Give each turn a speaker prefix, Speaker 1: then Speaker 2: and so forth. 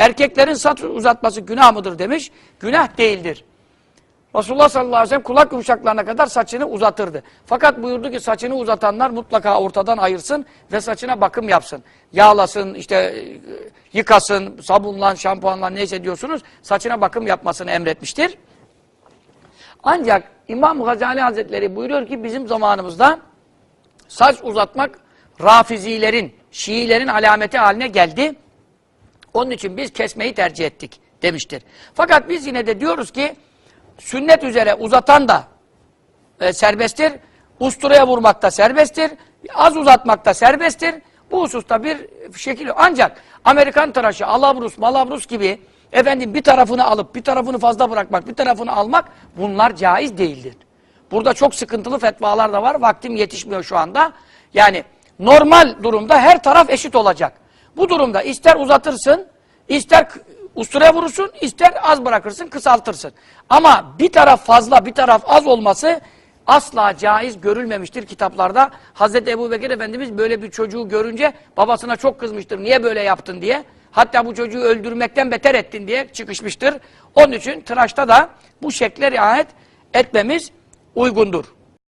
Speaker 1: Erkeklerin saç uzatması günah mıdır demiş. Günah değildir. Resulullah sallallahu aleyhi ve sellem kulak yumuşaklarına kadar saçını uzatırdı. Fakat buyurdu ki saçını uzatanlar mutlaka ortadan ayırsın ve saçına bakım yapsın. Yağlasın, işte e, yıkasın, sabunlan, şampuanlan neyse diyorsunuz. Saçına bakım yapmasını emretmiştir. Ancak İmam Gazali Hazretleri buyuruyor ki bizim zamanımızda saç uzatmak Rafizilerin, Şiilerin alameti haline geldi. Onun için biz kesmeyi tercih ettik demiştir. Fakat biz yine de diyoruz ki sünnet üzere uzatan da e, serbesttir. Usturaya vurmak da serbesttir. Az uzatmak da serbesttir. Bu hususta bir şekil. Ancak Amerikan tıraşı, alabrus, malabrus gibi efendim bir tarafını alıp bir tarafını fazla bırakmak, bir tarafını almak bunlar caiz değildir. Burada çok sıkıntılı fetvalar da var. Vaktim yetişmiyor şu anda. Yani normal durumda her taraf eşit olacak. Bu durumda ister uzatırsın, ister usturaya vurursun, ister az bırakırsın, kısaltırsın. Ama bir taraf fazla, bir taraf az olması asla caiz görülmemiştir kitaplarda. Hazreti Ebu Bekir Efendimiz böyle bir çocuğu görünce babasına çok kızmıştır. Niye böyle yaptın diye. Hatta bu çocuğu öldürmekten beter ettin diye çıkışmıştır. Onun için tıraşta da bu şekle riayet etmemiz uygundur.